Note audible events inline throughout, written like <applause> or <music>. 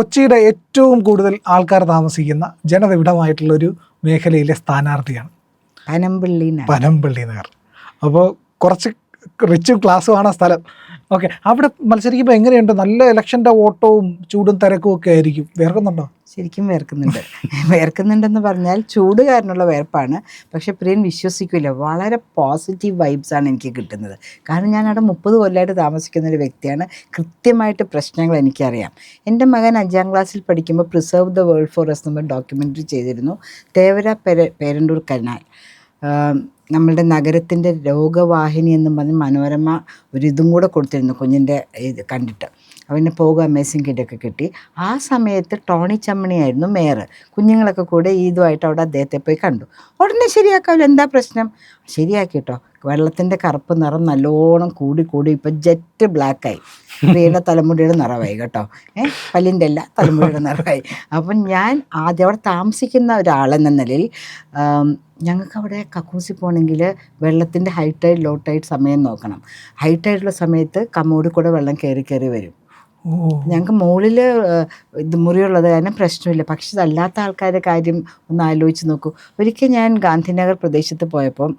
കൊച്ചിയുടെ ഏറ്റവും കൂടുതൽ ആൾക്കാർ താമസിക്കുന്ന ജനനിബിഡമായിട്ടുള്ള ഒരു മേഖലയിലെ സ്ഥാനാർത്ഥിയാണ് പനമ്പള്ളി പനമ്പള്ളി നഗർ. അപ്പോൾ കുറച്ച് റിച്ചും ക്ലാസ്സുമാണ് ആ സ്ഥലം. ഓക്കെ. അവിടെ മത്സരിക്കുമ്പോൾ എങ്ങനെയുണ്ട്? നല്ല ഇലക്ഷന്റെ ഓട്ടവും ചൂടും തിരക്കും ഒക്കെ ആയിരിക്കും. വേർക്കുന്നുണ്ടോ? ശരിക്കും വേർക്കുന്നുണ്ട്. വേർക്കുന്നുണ്ടെന്ന് പറഞ്ഞാൽ ചൂട് കാരണമുള്ള വേർപ്പാണ്. പക്ഷേ പ്രിയൻ വിശ്വസിക്കില്ല വളരെ പോസിറ്റീവ് വൈബ്സാണ് എനിക്ക് കിട്ടുന്നത്. കാരണം ഞാൻ അവിടെ മുപ്പത് കൊല്ലമായിട്ട് താമസിക്കുന്ന ഒരു വ്യക്തിയാണ്. കൃത്യമായിട്ട് പ്രശ്നങ്ങൾ എനിക്കറിയാം. എന്റെ മകൻ അഞ്ചാം ക്ലാസ്സിൽ പഠിക്കുമ്പോൾ പ്രിസർവ് ദ വേൾഡ് ഫോറസ്റ്റ് നമ്മൾ ഡോക്യുമെന്ററി ചെയ്തിരുന്നു. തേവര പെര പേരണ്ടൂർ കനാൽ നമ്മളുടെ നഗരത്തിന്റെ രോഗവാഹിനി എന്നും പറഞ്ഞ് മനോരമ ഒരിതും കൂടെ കൊടുത്തിരുന്നു കുഞ്ഞിന്റെ ഇത് കണ്ടിട്ട്. അവന് പോകുക അമേസിങ് കിഡൊക്കെ കിട്ടി. ആ സമയത്ത് ടോണി ചമ്മണിയായിരുന്നു മേയർ കുഞ്ഞുങ്ങളൊക്കെ കൂടെ ഇതുമായിട്ട് അവിടെ അദ്ദേഹത്തെ പോയി കണ്ടു. ഉടനെ ശരിയാക്കാമല്ലോ എന്താ പ്രശ്നം? ശരിയാക്കി കേട്ടോ വെള്ളത്തിന്റെ കറുപ്പ് നിറം നല്ലോണം കൂടി കൂടി ഇപ്പം ജെറ്റ് ബ്ലാക്കായി പ്രിയയുടെ തലമുടിയുടെ നിറവായി കേട്ടോ. ഏ? പല്ലിന്റെ അല്ല തലമുടിയുടെ നിറവായി. അപ്പം ഞാൻ ആദ്യം അവിടെ താമസിക്കുന്ന ഒരാളെന്ന നിലയിൽ ഞങ്ങൾക്ക് അവിടെ കക്കൂസി പോകണമെങ്കിൽ വെള്ളത്തിന്റെ ഹൈ ലോ ടൈഡ് സമയം നോക്കണം. ഹൈ സമയത്ത് കമ്മോടി കൂടെ വെള്ളം കയറി കയറി വരും. ഞങ്ങൾക്ക് മുകളിൽ ഇത് മുറിയുള്ളത് കാരണം പ്രശ്നമില്ല. പക്ഷെ അതല്ലാത്ത ആൾക്കാരുടെ കാര്യം ഒന്ന് ആലോചിച്ച് നോക്കൂ. ഒരിക്കൽ ഞാൻ ഗാന്ധിനഗർ പ്രദേശത്ത് പോയപ്പോൾ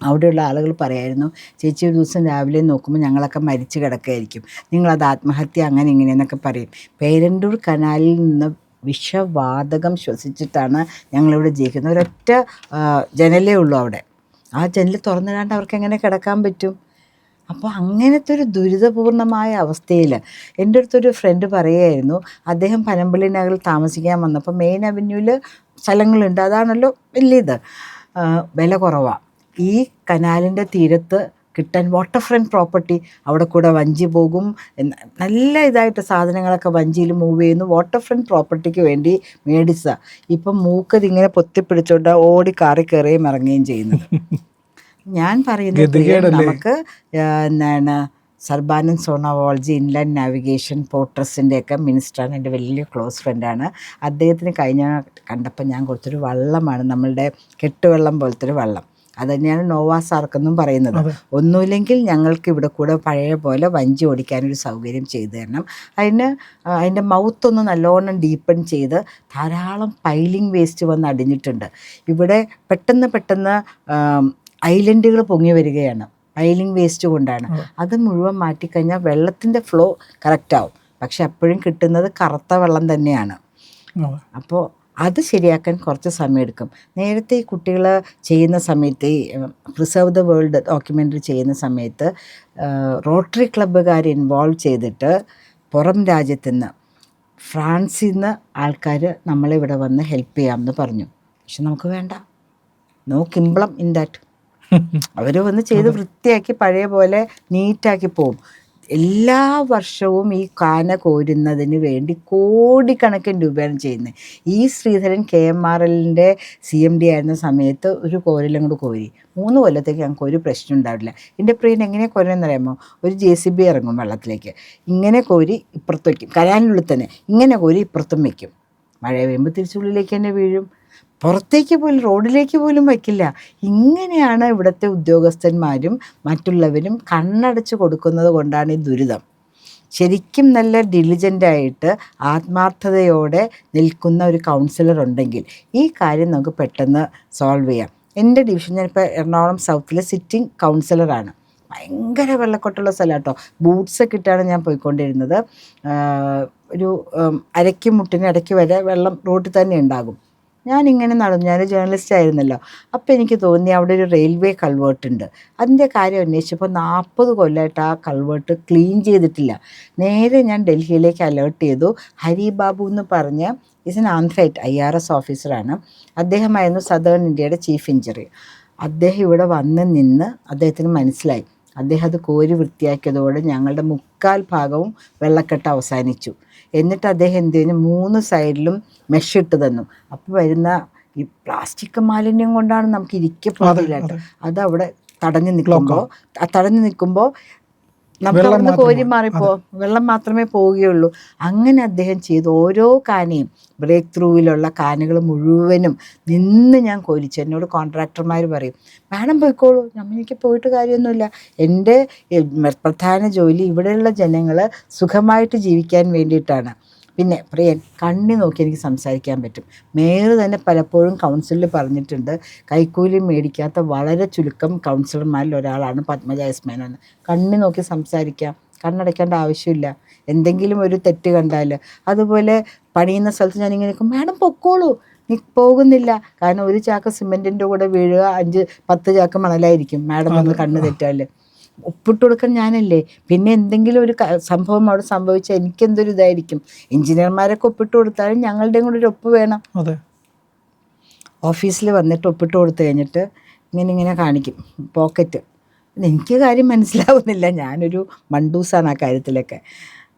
അവിടെയുള്ള ആളുകൾ പറയായിരുന്നു ചേച്ചി ഒരു ദിവസം രാവിലെ നോക്കുമ്പോൾ ഞങ്ങളൊക്കെ മരിച്ചു കിടക്കുകയായിരിക്കും നിങ്ങളത് ആത്മഹത്യ അങ്ങനെ ഇങ്ങനെയെന്നൊക്കെ പറയും. പേരണ്ടൂർ കനാലിൽ നിന്ന് വിഷവാതകം ശ്വസിച്ചിട്ടാണ് ഞങ്ങളിവിടെ ജീവിക്കുന്നത്. ഒരൊറ്റ ജനലേ ഉള്ളൂ അവിടെ. ആ ജനൽ തുറന്നിടാണ്ട് അവർക്ക് എങ്ങനെ കിടക്കാൻ പറ്റും? അപ്പോൾ അങ്ങനത്തെ ഒരു ദുരിതപൂർണമായ അവസ്ഥയിൽ എന്റെ അടുത്തൊരു ഫ്രണ്ട് പറയുമായിരുന്നു അദ്ദേഹം പനമ്പള്ളി നഗറിൽ താമസിക്കാൻ വന്നപ്പോൾ മെയിൻ അവന്യൂവിൽ സ്ഥലങ്ങളുണ്ട് അതാണല്ലോ വലിയത്. വില കുറവാണ് ഈ കനാലിന്റെ തീരത്ത് കിട്ടാൻ വാട്ടർ ഫ്രണ്ട് പ്രോപ്പർട്ടി അവിടെ കൂടെ വഞ്ചി പോകും. നല്ല ഇതായിട്ട് സാധനങ്ങളൊക്കെ വഞ്ചിയിൽ മൂവ് ചെയ്യുന്നു. വാട്ടർ ഫ്രണ്ട് പ്രോപ്പർട്ടിക്ക് വേണ്ടി മേടിച്ച ഇപ്പം മൂക്കത് ഇങ്ങനെ പൊത്തിപ്പിടിച്ചോണ്ട് ഓടി കാറി കയറുകയും ഇറങ്ങുകയും ചെയ്യുന്നത്. <laughs> ഞാൻ പറയുന്നത് നമുക്ക് എന്താണ് സർബാനന്ദ് സോണോവോളജി ഇൻലാൻഡ് നാവിഗേഷൻ പോർട്രസിന്റെ ഒക്കെ മിനിസ്റ്ററാണ് എന്റെ വലിയ ക്ലോസ് ഫ്രണ്ടാണ്. അദ്ദേഹത്തിന് കഴിഞ്ഞ കണ്ടപ്പോൾ ഞാൻ കൊടുത്തൊരു വള്ളമാണ് നമ്മളുടെ കെട്ടുവെള്ളം പോലത്തെ ഒരു വള്ളം. അത് തന്നെയാണ് നോവാ സാർക്കെന്നും പറയുന്നത്. ഒന്നുമില്ലെങ്കിൽ ഞങ്ങൾക്ക് ഇവിടെ കൂടെ പഴയ പോലെ വഞ്ചി ഓടിക്കാനൊരു സൗകര്യം ചെയ്തു തരണം. അതിന് അതിന്റെ മൗത്തൊന്ന് നല്ലോണം ഡീപ്പൺ ചെയ്ത് ധാരാളം പൈലിംഗ് വേസ്റ്റ് വന്ന് അടിഞ്ഞിട്ടുണ്ട്. ഇവിടെ പെട്ടെന്ന് പെട്ടെന്ന് ഐലൻഡുകൾ പൊങ്ങി വരികയാണ്. പൈലിംഗ് വേസ്റ്റ് കൊണ്ടാണ്. അത് മുഴുവൻ മാറ്റിക്കഴിഞ്ഞാൽ വെള്ളത്തിന്റെ ഫ്ലോ കറക്റ്റാവും. പക്ഷെ അപ്പോഴും കിട്ടുന്നത് കറുത്ത വെള്ളം തന്നെയാണ്. അപ്പോൾ അത് ശരിയാക്കാൻ കുറച്ച് സമയമെടുക്കും. നേരത്തെ ഈ കുട്ടികൾ ചെയ്യുന്ന സമയത്ത് ഈ പ്രിസർവ് ദ വേൾഡ് ഡോക്യുമെന്ററി ചെയ്യുന്ന സമയത്ത് റോട്ടറി ക്ലബ്ബുകാർ ഇൻവോൾവ് ചെയ്തിട്ട് പുറം രാജ്യത്തു നിന്ന് ഫ്രാൻസിൽ നിന്ന് ആൾക്കാർ നമ്മളിവിടെ വന്ന് ഹെൽപ്പ് ചെയ്യാമെന്ന് പറഞ്ഞു. പക്ഷെ നമുക്ക് വേണ്ട. നോ കിംബ്ലം ഇൻ ദാറ്റ് അവർ വന്ന് ചെയ്ത് വൃത്തിയാക്കി പഴയ പോലെ നീറ്റാക്കി പോവും. എല്ലാ വർഷവും ഈ കാന കോരുന്നതിന് വേണ്ടി കോടിക്കണക്കിന് രൂപയാണ് ചെയ്യുന്നത് ഈ ശ്രീധരൻ കെ എം ആർ എല്ലിന്റെ സി എം ഡി ആയിരുന്ന സമയത്ത് ഒരു കോരലും കൂടെ കോരി. മൂന്ന് കൊല്ലത്തേക്ക് ഞങ്ങൾക്ക് ഒരു പ്രശ്നം ഉണ്ടാവില്ല. എന്റെ പ്രിയൻ എങ്ങനെ കോരണമെന്ന് അറിയാമോ? ഒരു ജെ സി ബി ഇറങ്ങും വെള്ളത്തിലേക്ക്. ഇങ്ങനെ കോരി ഇപ്പുറത്ത് വയ്ക്കും. കരാനുള്ളിൽ തന്നെ ഇങ്ങനെ കോരി ഇപ്പുറത്തും വയ്ക്കും. മഴ പെയ്യുമ്പോൾ തിരിച്ചുള്ളിലേക്ക് തന്നെ വീഴും. പുറത്തേക്ക് പോലും റോഡിലേക്ക് പോലും വയ്ക്കില്ല. ഇങ്ങനെയാണ് ഇവിടുത്തെ ഉദ്യോഗസ്ഥന്മാരും മറ്റുള്ളവരും കണ്ണടച്ച് കൊടുക്കുന്നത് കൊണ്ടാണ് ഈ ദുരിതം. ശരിക്കും നല്ല ഡിലിജന്റായിട്ട് ആത്മാർത്ഥതയോടെ നിൽക്കുന്ന ഒരു കൗൺസിലർ ഉണ്ടെങ്കിൽ ഈ കാര്യം നമുക്ക് പെട്ടെന്ന് സോൾവ് ചെയ്യാം. എന്റെ ഡിവിഷൻ ഞാനിപ്പോൾ എറണാകുളം സൗത്തിലെ സിറ്റിംഗ് കൗൺസിലറാണ് ഭയങ്കര വെള്ളക്കൊട്ടുള്ള സ്ഥലം കേട്ടോ. ബൂട്ട്സൊക്കെ ഇട്ടാണ് ഞാൻ പോയിക്കൊണ്ടിരുന്നത്. ഒരു അരയ്ക്ക് മുട്ടിന് ഇടയ്ക്ക് വരെ വെള്ളം റോട്ടിൽ തന്നെ ഉണ്ടാകും. ഞാനിങ്ങനെ നടന്നു. ഞാൻ ജേർണലിസ്റ്റ് ആയിരുന്നല്ലോ. അപ്പോൾ എനിക്ക് തോന്നി അവിടെ ഒരു റെയിൽവേ കൾവേർട്ട് ഉണ്ട്. അതിന്റെ കാര്യം അന്വേഷിച്ചപ്പോൾ നാൽപ്പത് കൊല്ലമായിട്ട് ആ കൾവേർട്ട് ക്ലീൻ ചെയ്തിട്ടില്ല. നേരെ ഞാൻ ഡൽഹിയിലേക്ക് അലേർട്ട് ചെയ്തു. ഹരി ബാബു എന്ന് പറഞ്ഞ ഇസ് എൻ ആൻഫൈറ്റ് ഐ ആർ എസ് ഓഫീസറാണ് അദ്ദേഹമായിരുന്നു സദേൺ ഇന്ത്യയുടെ ചീഫ് എഞ്ചിനീയർ അദ്ദേഹം ഇവിടെ വന്ന് നിന്ന് അദ്ദേഹത്തിന് മനസ്സിലായി. അദ്ദേഹം അത് കോരി വൃത്തിയാക്കിയതോടെ ഞങ്ങളുടെ മുക്കാൽ ഭാഗവും വെള്ളക്കെട്ട് അവസാനിച്ചു. എന്നിട്ട് അദ്ദേഹം എന്ത് ചെയ്യുന്നു മൂന്ന് സൈഡിലും മെഷിട്ട് തന്നു. അപ്പോൾ വരുന്ന ഈ പ്ലാസ്റ്റിക് മാലിന്യം കൊണ്ടാണ് നമുക്ക് ഇരിക്കപ്പെടുന്നില്ല അതെ. അത്. അവിടെ തടഞ്ഞു നിൽക്കുമ്പോൾ തടഞ്ഞു നിൽക്കുമ്പോൾ നമുക്ക് അവിടുന്ന് കോരി. മാറിപ്പോ. വെള്ളം മാത്രമേ പോവുകയുള്ളൂ. അങ്ങനെ അദ്ദേഹം ചെയ്തു ഓരോ കാനയും ബ്രേക്ക് ത്രൂവിലുള്ള കാനുകൾ മുഴുവനും നിന്ന് ഞാൻ കോരിച്ചു. എന്നോട് കോൺട്രാക്ടർമാർ പറയും വേണം പോയിക്കോളൂ എനിക്ക് പോയിട്ട് കാര്യമൊന്നുമില്ല. എന്റെ പ്രധാന ജോലി ഇവിടെയുള്ള ജനങ്ങൾ സുഖമായിട്ട് ജീവിക്കാൻ വേണ്ടിയിട്ടാണ്. പിന്നെ പ്രിയൻ കണ്ണി നോക്കി എനിക്ക് സംസാരിക്കാൻ പറ്റും. മേയർ തന്നെ പലപ്പോഴും കൗൺസിലിൽ പറഞ്ഞിട്ടുണ്ട് കൈക്കൂലി മേടിക്കാത്ത വളരെ ചുരുക്കം കൗൺസിലർമാരിൽ ഒരാളാണ് പത്മജ എസ് മേനോൻ. കണ്ണി നോക്കി സംസാരിക്കാം കണ്ണടയ്ക്കേണ്ട ആവശ്യമില്ല. എന്തെങ്കിലും ഒരു തെറ്റ് കണ്ടാൽ. അതുപോലെ പണിയുന്ന സ്ഥലത്ത് ഞാനിങ്ങനെ നിൽക്കും മാഡം പൊക്കോളൂ നീ പോകുന്നില്ല. കാരണം ഒരു ചാക്ക് സിമെന്റിന്റെ കൂടെ വീഴുക അഞ്ച് പത്ത് ചാക്ക് മണലായിരിക്കും. മാഡം വന്ന് കണ്ണ് തെറ്റാൽ ഒപ്പിട്ട് കൊടുക്കാൻ ഞാനല്ലേ. പിന്നെ എന്തെങ്കിലും ഒരു സംഭവം അവിടെ സംഭവിച്ചാൽ എനിക്കെന്തൊരു ഇതായിരിക്കും. എഞ്ചിനീയർമാരൊക്കെ ഒപ്പിട്ട് കൊടുത്താലും ഞങ്ങളുടെയും കൂടെ ഒരു ഒപ്പ് വേണം. അതെ. ഓഫീസിൽ വന്നിട്ട് ഒപ്പിട്ട് കൊടുത്തു കഴിഞ്ഞിട്ട് ഇങ്ങനെ ഇങ്ങനെ കാണിക്കും. പോക്കറ്റ്. എനിക്ക് കാര്യം മനസ്സിലാവുന്നില്ല. ഞാനൊരു മണ്ടൂസാണ് ആ കാര്യത്തിലൊക്കെ.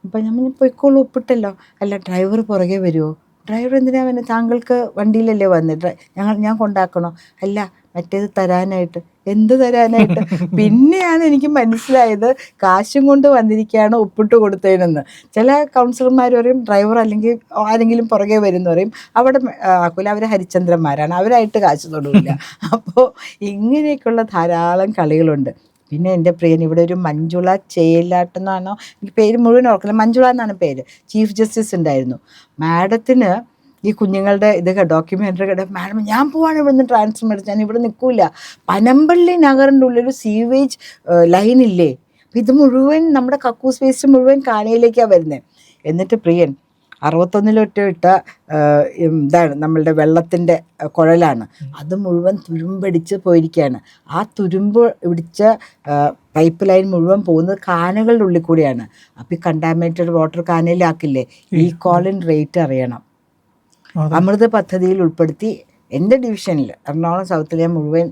അപ്പം ഞാൻ പോയിക്കോളൂ ഒപ്പിട്ടല്ലോ അല്ല ഡ്രൈവർ പുറകെ വരുമോ ഡ്രൈവർ എന്തിനാ വന്നെ താങ്കൾക്ക് വണ്ടിയിലല്ലേ വന്നത് ഡ്രൈ- ഞങ്ങൾ ഞാൻ കൊണ്ടാക്കണോ? അല്ല മറ്റേത് തരാനായിട്ട്. എന്ത് തരാനായിട്ട്? <laughs> പിന്നെയാണ് എനിക്ക് മനസ്സിലായത് കാശും കൊണ്ട് വന്നിരിക്കുകയാണ് ഒപ്പിട്ട് കൊടുത്തതിനെന്ന്. ചില കൗൺസിലർമാർ പറയും ഡ്രൈവർ അല്ലെങ്കിൽ ആരെങ്കിലും പുറകെ വരുമെന്ന് പറയും അവിടെ ആക്കൂല അവർ ഹരിചന്ദ്രന്മാരാണ് അവരായിട്ട് കാശ് തൊടില്ല <laughs> അപ്പോൾ ഇങ്ങനെയൊക്കെയുള്ള ധാരാളം കളികളുണ്ട്. പിന്നെ എന്റെ പ്രിയൻ ഇവിടെ ഒരു മഞ്ജുള ചേലാട്ടെന്നാണോ? എനിക്ക് പേര് മുഴുവൻ ഓർക്കില്ല മഞ്ജുള എന്നാണ് പേര്. ചീഫ് ജസ്റ്റിസ് ഉണ്ടായിരുന്നു. മാഡത്തിന് ഈ കുഞ്ഞുങ്ങളുടെ ഇത് ഡോക്യുമെന്ററി കണ്ട മാഡം ഞാൻ പോവാണ് ഇവിടുന്ന് ട്രാൻസ്ഫർ എടുത്ത് ഞാൻ ഇവിടെ നിൽക്കൂല. പനമ്പള്ളി നഗറിന്റെ ഉള്ളിൽ സീവേജ് ലൈനില്ലേ? ഇത് മുഴുവൻ നമ്മുടെ കക്കൂസ് വേസ്റ്റ് മുഴുവൻ കാനയിലേക്കാണ് വരുന്നത് എന്നിട്ട് പ്രിയൻ അറുപത്തൊന്നിലൊറ്റ ഇട്ട ഇതാണ് നമ്മളുടെ വെള്ളത്തിന്റെ കുഴലാണ്. അത് മുഴുവൻ തുരുമ്പടിച്ച് പോയിരിക്കുകയാണ്. ആ തുരുമ്പ് പിടിച്ച പൈപ്പ് ലൈൻ മുഴുവൻ പോകുന്നത് കാനകളുടെ ഉള്ളിൽ കൂടിയാണ്. അപ്പോൾ ഈ കണ്ടാമിനേറ്റഡ് വാട്ടർ കാനയിലാക്കില്ലേ ഈ കോളിൻ റേറ്റ് അറിയണം. അമൃത് പദ്ധതിയിൽ ഉൾപ്പെടുത്തി എന്റെ ഡിവിഷനിൽ എറണാകുളം സൗത്തിലെ മുഴുവൻ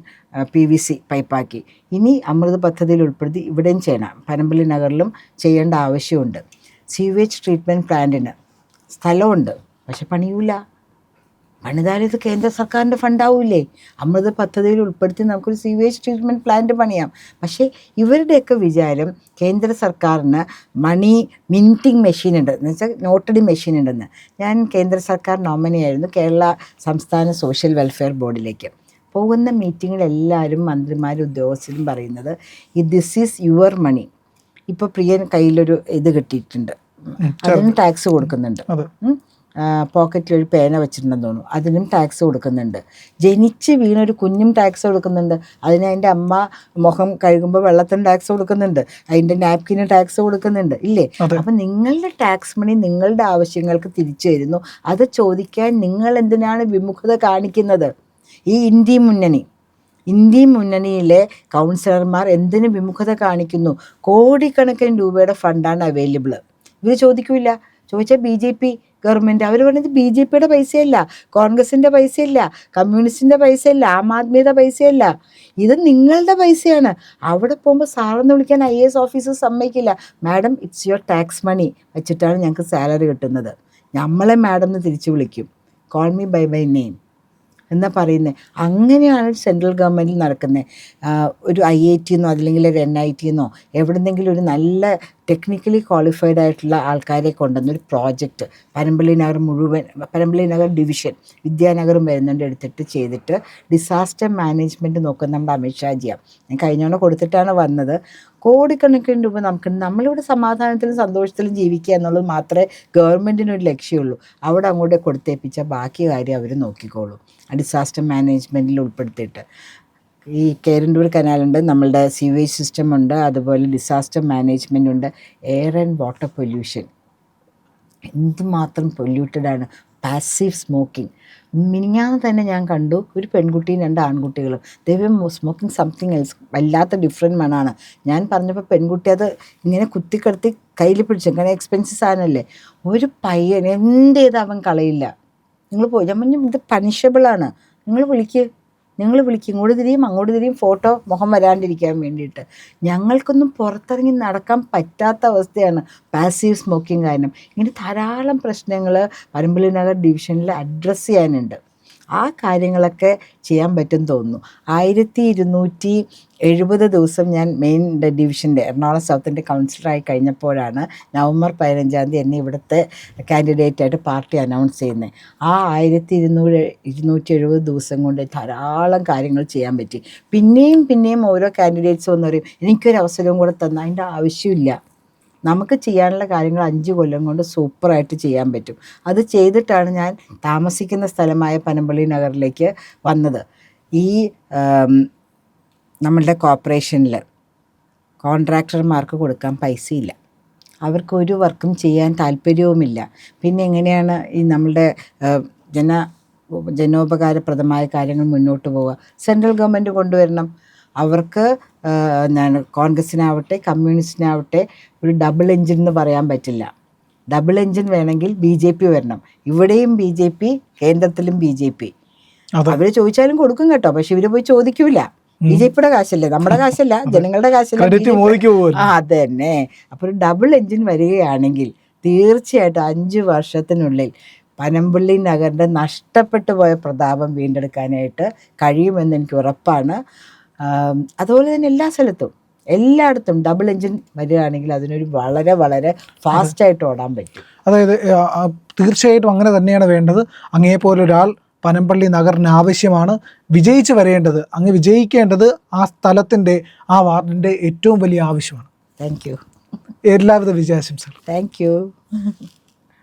പി വി സി പൈപ്പാക്കി ഇനി അമൃത് പദ്ധതിയിൽ ഉൾപ്പെടുത്തി ഇവിടെയും ചെയ്യണം. പനമ്പള്ളി നഗറിലും ചെയ്യേണ്ട ആവശ്യമുണ്ട്. സീവേജ് ട്രീറ്റ്മെന്റ് പ്ലാന്റിന് സ്ഥലമുണ്ട്. പക്ഷെ പണിയൂല. പണിതാലും ഇത് കേന്ദ്ര സർക്കാരിന്റെ ഫണ്ടാവൂലേ? അമൃത് പദ്ധതിയിൽ ഉൾപ്പെടുത്തി നമുക്കൊരു സീവേജ് ട്രീറ്റ്മെന്റ് പ്ലാന്റ് പണിയാം. പക്ഷേ ഇവരുടെയൊക്കെ വിചാരം കേന്ദ്ര സർക്കാരിന് മണി മിന്റിങ് മെഷീൻ ഉണ്ട്. എന്ന് വെച്ചാൽ നോട്ടഡി മെഷീൻ ഉണ്ടെന്ന്. ഞാൻ കേന്ദ്ര സർക്കാർ നോമിനിയായിരുന്നു കേരള സംസ്ഥാന സോഷ്യൽ വെൽഫെയർ ബോർഡിലേക്ക് പോകുന്ന മീറ്റിങ്ങിലെല്ലാവരും മന്ത്രിമാരും ഉദ്യോഗസ്ഥരും പറയുന്നത് ഈ ദിസ് ഈസ് യുവർ മണി ഇപ്പോൾ പ്രിയൻ കയ്യിലൊരു ഇത് കിട്ടിയിട്ടുണ്ട്. അതിന് ടാക്സ് കൊടുക്കുന്നുണ്ട്. പോക്കറ്റിൽ ഒരു പേന വെച്ചിട്ടുണ്ടെന്ന് തോന്നുന്നു. അതിനും ടാക്സ് കൊടുക്കുന്നുണ്ട്. ജനിച്ച് വീണൊരു കുഞ്ഞും ടാക്സ് കൊടുക്കുന്നുണ്ട്. അതിന് അതിന്റെ അമ്മ മുഖം കഴുകുമ്പോൾ വെള്ളത്തിന് ടാക്സ് കൊടുക്കുന്നുണ്ട്. അതിന്റെ നാപ്കിന് ടാക്സ് കൊടുക്കുന്നുണ്ട്. ഇല്ലേ. അപ്പം നിങ്ങളുടെ ടാക്സ് മണി നിങ്ങളുടെ ആവശ്യങ്ങൾക്ക് തിരിച്ചു വരുന്നു അത് ചോദിക്കാൻ നിങ്ങൾ എന്തിനാണ് വിമുഖത കാണിക്കുന്നത്? ഈ ഇന്ത്യ മുന്നണി ഇന്ത്യ മുന്നണിയിലെ കൗൺസിലർമാർ എന്തിനു വിമുഖത കാണിക്കുന്നു? കോടിക്കണക്കിന് രൂപയുടെ ഫണ്ടാണ് അവൈലബിൾ ഇവർ ചോദിക്കൂല ചോദിച്ചാൽ ബി ജെ പി ഗവൺമെന്റ് അവർ പറഞ്ഞത് ബി ജെ പിയുടെ പൈസയല്ല കോൺഗ്രസിന്റെ പൈസയല്ല കമ്മ്യൂണിസ്റ്റിന്റെ പൈസയല്ല ആം ആദ്മിയുടെ പൈസയല്ല. ഇത് നിങ്ങളുടെ പൈസയാണ്. അവിടെ പോകുമ്പോൾ സാറെന്ന് വിളിക്കാൻ ഐ എസ് ഓഫീസർ സമ്മതിക്കില്ല. Madam it's your tax money വെച്ചിട്ടാണ് ഞങ്ങൾക്ക് സാലറി കിട്ടുന്നത്. നമ്മളെ മാഡം എന്ന് തിരിച്ചു വിളിക്കും. Call me by by name എന്നാ പറയുന്നത് അങ്ങനെയാണ് സെൻട്രൽ ഗവൺമെന്റിൽ നടക്കുന്നത് ഒരു ഐ ഐ ടി എന്നോ അല്ലെങ്കിൽ ഒരു എൻ ഐ ടി എന്നോ എവിടെന്നെങ്കിലും ഒരു നല്ല ടെക്നിക്കലി ക്വാളിഫൈഡ് ആയിട്ടുള്ള ആൾക്കാരെ കൊണ്ടുവന്ന ഒരു പ്രോജക്റ്റ് പരമ്പള്ളി നഗർ മുഴുവൻ പരമ്പള്ളി നഗർ ഡിവിഷൻ വിദ്യാനഗറും വരുന്നുണ്ട് എടുത്തിട്ട് ചെയ്തിട്ട് ഡിസാസ്റ്റർ മാനേജ്മെന്റ് നോക്കുന്ന നമ്മുടെ അമിത്ഷാജിയാണ് ഞാൻ കഴിഞ്ഞോണം കൊടുത്തിട്ടാണ് വന്നത്. കോടിക്കണക്കിന് രൂപ നമുക്ക് നമ്മളിവിടെ സമാധാനത്തിലും സന്തോഷത്തിലും ജീവിക്കുക എന്നുള്ളത് മാത്രമേ ഗവൺമെന്റിനൊരു ലക്ഷ്യമുള്ളൂ. അവിടെ അങ്ങോട്ട് കൊടുത്തേപ്പിച്ച ബാക്കി കാര്യം അവർ നോക്കിക്കോളും. ഡിസാസ്റ്റർ മാനേജ്മെന്റിൽ ഉൾപ്പെടുത്തിയിട്ട്. ഈ കേരണ്ടൂർ കനാലുണ്ട് നമ്മളുടെ സീവേജ് സിസ്റ്റം ഉണ്ട് അതുപോലെ ഡിസാസ്റ്റർ മാനേജ്മെന്റ് ഉണ്ട് എയർ ആൻഡ് വാട്ടർ പൊല്യൂഷൻ എന്തുമാത്രം പൊല്യൂട്ടഡ് ആണ് പാസീവ് സ്മോക്കിംഗ് മിനിങ്ങാന്ന് തന്നെ ഞാൻ കണ്ടു ഒരു പെൺകുട്ടിയും രണ്ട് ആൺകുട്ടികളും. ദൈവം സ്മോക്കിംഗ് സംതിങ് എൽസ് വല്ലാത്ത ഡിഫറെന്റ് മണാണ്. ഞാൻ പറഞ്ഞപ്പോൾ പെൺകുട്ടി അത് ഇങ്ങനെ കുത്തിക്കടത്തി കയ്യിൽ പിടിച്ചു. കാരണം എക്സ്പെൻസീവ് സാധനമല്ലേ ഒരു പയ്യൻ എന്ത് ചെയ്ത് അവൻ കളയില്ല. നിങ്ങൾ പോയി. ഞാൻ പറഞ്ഞു ഇത് പണിഷബിളാണ് നിങ്ങൾ വിളിക്കുക നിങ്ങൾ വിളിക്കും. ഇങ്ങോട്ട് തിരിയും അങ്ങോട്ട് തിരിയും ഫോട്ടോ മുഖം വരാണ്ടിരിക്കാൻ വേണ്ടിയിട്ട്. ഞങ്ങൾക്കൊന്നും പുറത്തിറങ്ങി നടക്കാൻ പറ്റാത്ത അവസ്ഥയാണ് പാസീവ് സ്മോക്കിംഗ് കാരണം. ഇങ്ങനെ ധാരാളം പ്രശ്നങ്ങൾ പരമ്പലി നഗർ ഡിവിഷനിൽ അഡ്രസ്സ് ചെയ്യാനുണ്ട്. ആ കാര്യങ്ങളൊക്കെ ചെയ്യാൻ പറ്റും തോന്നുന്നു. ആയിരത്തി ഇരുന്നൂറ്റി എഴുപത് ദിവസം ഞാൻ മെയിൻ ഡിവിഷന്റെ എറണാകുളം സൗത്തിന്റെ കൗൺസിലറായി കഴിഞ്ഞപ്പോഴാണ് നവംബർ പതിനഞ്ചാം തീയതി എന്നെ ഇവിടുത്തെ കാൻഡിഡേറ്റായിട്ട് പാർട്ടി അനൗൺസ് ചെയ്യുന്നത്. ആ ആയിരത്തി ഇരുന്നൂറ് ഇരുന്നൂറ്റി എഴുപത് ദിവസം കൊണ്ട് ധാരാളം കാര്യങ്ങൾ ചെയ്യാൻ പറ്റി. പിന്നെയും പിന്നെയും ഓരോ കാൻഡിഡേറ്റ്സ് വന്ന് പറയും എനിക്കൊരു അവസരവും കൂടെ തന്നാൽ അതിന്റെ ആവശ്യമില്ല. നമുക്ക് ചെയ്യാനുള്ള കാര്യങ്ങൾ അഞ്ച് കൊല്ലം കൊണ്ട് സൂപ്പറായിട്ട് ചെയ്യാൻ പറ്റും. അത് ചെയ്തിട്ടാണ് ഞാൻ താമസിക്കുന്ന സ്ഥലമായ പനമ്പള്ളി നഗറിലേക്ക് വന്നത്. ഈ നമ്മളുടെ കോർപ്പറേഷനിൽ കോൺട്രാക്ടർമാർക്ക് കൊടുക്കാൻ പൈസയില്ല. അവർക്ക് ഒരു വർക്കും ചെയ്യാൻ താല്പര്യവുമില്ല. പിന്നെ എങ്ങനെയാണ് ഈ നമ്മളുടെ ജന ജനോപകാരപ്രദമായ കാര്യങ്ങൾ മുന്നോട്ട് പോവുക? സെൻട്രൽ ഗവൺമെന്റ് കൊണ്ടുവരണം. അവർക്ക് എന്താണ് കോൺഗ്രസിനാവട്ടെ കമ്മ്യൂണിസ്റ്റിനാവട്ടെ ഒരു ഡബിൾ എഞ്ചിൻ എന്ന് പറയാൻ പറ്റില്ല. ഡബിൾ എഞ്ചിൻ വേണമെങ്കിൽ ബി ജെ പി വരണം. ഇവിടെയും ബി ജെ പി കേന്ദ്രത്തിലും ബി ജെ പി അവർ അവർ ചോദിച്ചാലും കൊടുക്കും കേട്ടോ. പക്ഷെ ഇവർ പോയി ചോദിക്കൂല. ബി ജെ പിയുടെ കാശല്ലേ? നമ്മുടെ കാശല്ല ജനങ്ങളുടെ കാശല്ല ആ അത് തന്നെ അപ്പോൾ ഒരു ഡബിൾ എഞ്ചിൻ വരികയാണെങ്കിൽ തീർച്ചയായിട്ടും അഞ്ച് വർഷത്തിനുള്ളിൽ പനമ്പള്ളി നഗറിന്റെ നഷ്ടപ്പെട്ടു പോയ പ്രതാപം വീണ്ടെടുക്കാനായിട്ട് കഴിയുമെന്ന് എനിക്ക് ഉറപ്പാണ്. അതുപോലെ തന്നെ എല്ലാ സ്ഥലത്തും എല്ലായിടത്തും ഡബിൾ എഞ്ചിൻ വരികയാണെങ്കിൽ അതിനൊരു വളരെ വളരെ ഫാസ്റ്റായിട്ട് ഓടാൻ പറ്റും. അതായത് തീർച്ചയായിട്ടും അങ്ങനെ തന്നെയാണ് വേണ്ടത്. അങ്ങേപോലെ ഒരാൾ പനമ്പള്ളി നഗറിന് ആവശ്യമാണ്. വിജയിച്ച് വരേണ്ടത് അങ്ങ് വിജയിക്കേണ്ടത് ആ സ്ഥലത്തിന്റെ ആ വാർഡിന്റെ ഏറ്റവും വലിയ ആവശ്യമാണ്. താങ്ക് യു എല്ലാവിധ വിജയാശംസകളും. Thank you